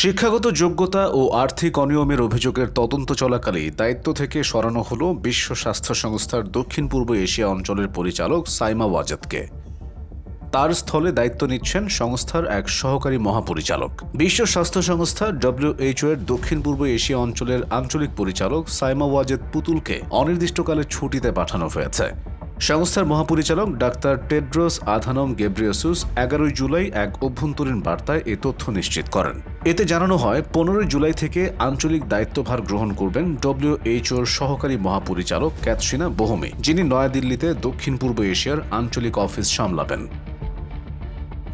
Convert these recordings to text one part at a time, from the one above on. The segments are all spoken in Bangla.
শিক্ষাগত যোগ্যতা ও আর্থিক অনিয়মের অভিযোগের তদন্ত চলাকালেই দায়িত্ব থেকে সরানো হলো বিশ্ব স্বাস্থ্য সংস্থার দক্ষিণ পূর্ব এশিয়া অঞ্চলের পরিচালক সাইমা ওয়াজেদকে। তার স্থলে দায়িত্ব নিচ্ছেন সংস্থার এক সহকারী মহাপরিচালক। বিশ্ব স্বাস্থ্য সংস্থা ডব্লিউএইচও এর দক্ষিণ পূর্ব এশিয়া অঞ্চলের আঞ্চলিক পরিচালক সাইমা ওয়াজেদ পুতুলকে অনির্দিষ্টকালে ছুটিতে পাঠানো হয়েছে। সংস্থার মহাপরিচালক ডাক্তার টেড্রোস আধানম গেব্রিয়াসুস এগারোই জুলাই এক অভ্যন্তরীণ বার্তায় এ তথ্য নিশ্চিত করেন। এতে জানানো হয়, পনেরোই জুলাই থেকে আঞ্চলিক দায়িত্বভার গ্রহণ করবেন ডব্লিউএইচওর সহকারী মহাপরিচালক ক্যাথসিনা বোহমি, যিনি নয়াদিল্লিতে দক্ষিণ পূর্ব এশিয়ার আঞ্চলিক অফিস সামলাবেন।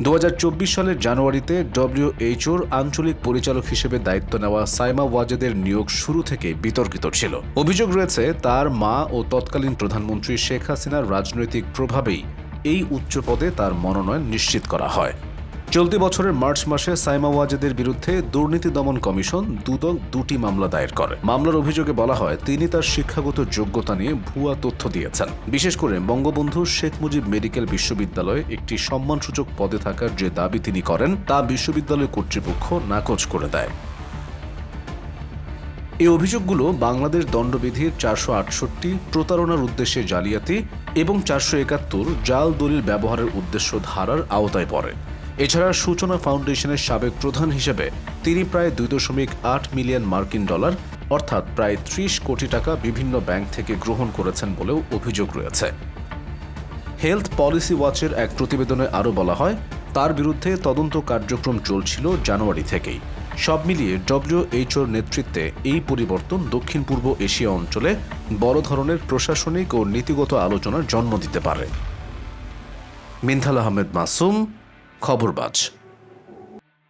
দু হাজার চব্বিশ সালের জানুয়ারিতে ডব্লিউএইচওর আঞ্চলিক পরিচালক হিসেবে দায়িত্ব নেওয়া সাইমা ওয়াজেদের নিয়োগ শুরু থেকে বিতর্কিত ছিল। অভিযোগ রয়েছে, তার মা ও তৎকালীন প্রধানমন্ত্রী শেখ হাসিনার রাজনৈতিক প্রভাবেই এই উচ্চ পদে তার মনোনয়ন নিশ্চিত করা হয়। চলতি বছরের মার্চ মাসে সাইমা ওয়াজেদের বিরুদ্ধে দুর্নীতি দমন কমিশন দুদক দুটি মামলা দায়ের করে। মামলার অভিযোগে বলা হয়, তিনি তার শিক্ষাগত যোগ্যতা নিয়ে ভুয়া তথ্য দিয়েছেন। বিশেষ করে বঙ্গবন্ধু শেখ মুজিব মেডিকেল বিশ্ববিদ্যালয়ে একটি সম্মানসূচক পদে থাকার যে দাবি তিনি করেন, তা বিশ্ববিদ্যালয় কর্তৃপক্ষ নাকচ করে দেয়। এই অভিযোগগুলো বাংলাদেশ দণ্ডবিধির চারশো আটষট্টি প্রতারণার উদ্দেশ্যে জালিয়াতি এবং চারশো একাত্তর জাল দলিল ব্যবহারের উদ্দেশ্য ধারার আওতায় পড়ে। এছাড়া সূচনা ফাউন্ডেশনের সাবেক প্রধান হিসেবে তিনি প্রায় দুই দশমিক আট মিলিয়ন মার্কিন ডলার, অর্থাৎ প্রায় ত্রিশ কোটি টাকা বিভিন্ন ব্যাংক থেকে গ্রহণ করেছেন বলেও অভিযোগ রয়েছে। হেলথ পলিসি ওয়াচের এক প্রতিবেদনে আরও বলা হয়, তার বিরুদ্ধে তদন্ত কার্যক্রম চলছিল জানুয়ারি থেকেই। সব মিলিয়ে ডব্লিউএইচওর নেতৃত্বে এই পরিবর্তন দক্ষিণ পূর্ব এশিয়া অঞ্চলে বড় ধরনের প্রশাসনিক ও নীতিগত আলোচনার জন্ম দিতে পারে। মিনথাল আহমেদ মাসুম খবরবাজ